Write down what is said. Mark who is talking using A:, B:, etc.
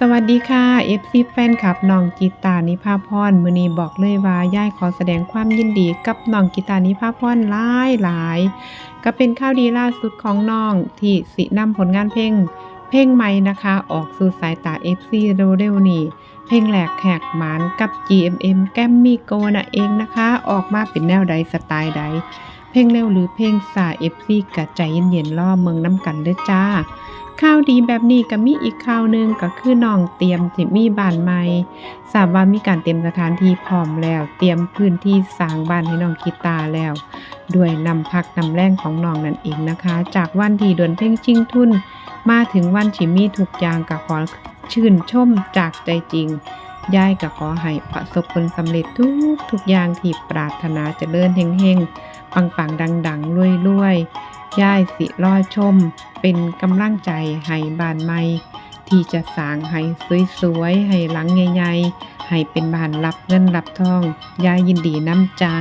A: สวัสดีค่ะ FC แฟนคลับน้องกีตานิพาพรมือนีบอกเลยว่าย่ายขอแสดงความยินดีกับน้องกีตานิพาพรหลายหลายก็เป็นข่าวดีล่าสุดของน้องที่สินำผลงานเพลงเพลงใหม่นะคะ ออกสู่สายตา FC เร็วๆนี้เพลงแหลกแขกหมานกับ GMM แกมมี่โกนะเองนะคะ ออกมาเป็นแนวใดสไตล์ใด เพลงเร็วหรือเพลงสา FC กะใจเย็นๆล่อเมืองน้ำกันเด้อจ้า ข่าวดีแบบนี้ก็มีอีกข่าวหนึ่งก็คือน้องเตรียมสิมีบ้านใหม่ทราบว่ามีการเตรียมสถานที่พร้อมแล้ว เตรียมพื้นที่สร้างบ้านให้น้องกีตาแล้ว ด้วยนำพักนำแรงของน้องนั่นเองนะคะ จากวันที่ดินเพ่งชิงทุน มาถึงวันที่มีทุกอย่างก็ขอชื่นชมจากใจจริงยายก็ขอให้ประสบผลสำเร็จทุกทุกอย่างที่ปรารถนาเจะเลื่อนเฮงๆปังๆดังๆรวยๆ ย่ายสิรอชม เป็นกำลังใจให้บานใหม่ ที่จะสร้างให้สวยๆ ให้หลังใหญ่ๆ ให้เป็นบ้านรับเงินรับทอง ย่ายยินดีน้ำจ้า